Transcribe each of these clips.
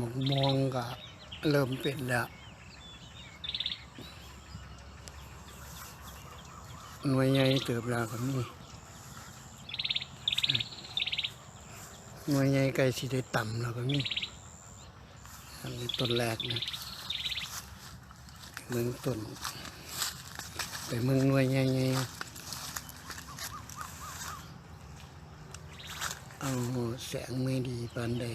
มองกะเริ่มเป็นแล้วหน่วยใหญ่เติบแล้วก็มีหน่วยใหญ่ใกล้สิได้ต่ำแล้วก็มีอันนี้ต้นแรกนะเมืองต้นไปเมืองหน่วยใหญ่เอาแสงไม่ดีปานใด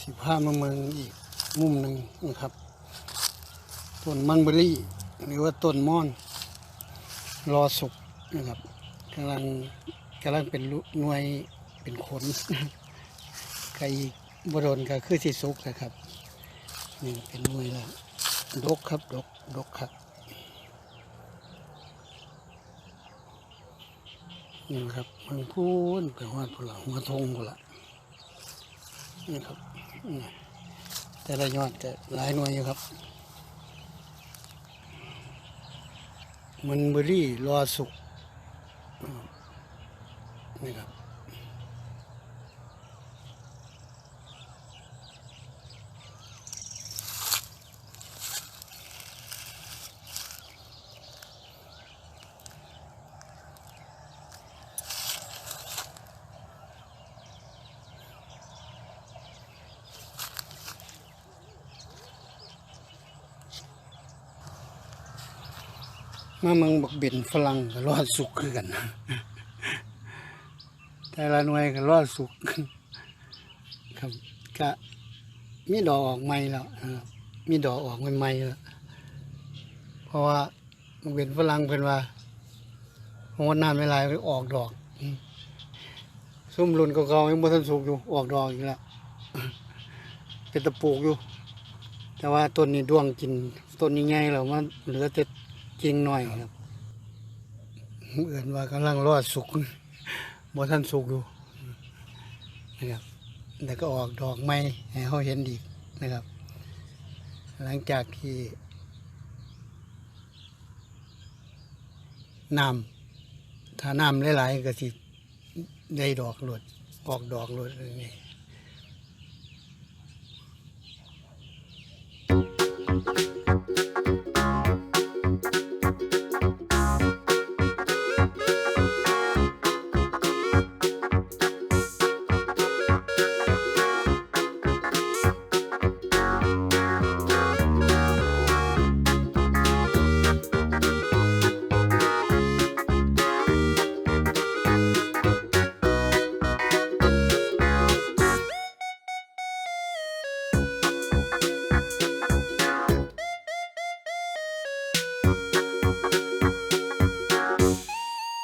สิพามาเมืองอีกมุมหนึ่งนะครับต้นมันเบอรี่ หรือว่าต้นม่อน รอสุกนะครับกำลังกำลังเป็นลุหน่วยเป็นขนไก่บโดนก็คือสิสุกนะครับนี่เป็นหน่วยแล้วดกครับดกดกครับนี่นะครับมืองพูนไปหัวผุละหัวทงผุละนี่ครับ แต่ละยอดก็หลายหน่วยอยู่ครับมันเบอรี่รอสุกนี่ครับ มาเมืองบักเบนฝรั่งก็รอดสุกคือกัน แต่ละหน่วยก็รอดสุกครับก็มีดอกออกใหม่แล้วมีดอกออกใหม่ๆแล้วเพราะว่าบักเบนฝรั่งเพิ่นว่าโหดน้ำไม่ลายไปออกดอกซุ่มรุ่นเก่าๆยังบ่ทันสุกอยู่ออกดอกอีกแล้วเป็นตะปูกอยู่ แต่ว่าต้นนี้ดวงกินต้นนี้ใหญ่แล้วมันเหลือแต่ จริงหน่อยครับเอื่นว่ากำลังรอดสุกบ่ท่านสุกอยู่นะครับแต่ก็ออกดอกไม้ให้เขาเห็นดีกนะครับ หลังจากที่น้ำถ้าน้ำหลายๆก็สิได้ดอกหลดออกดอกหลดอย่างนี้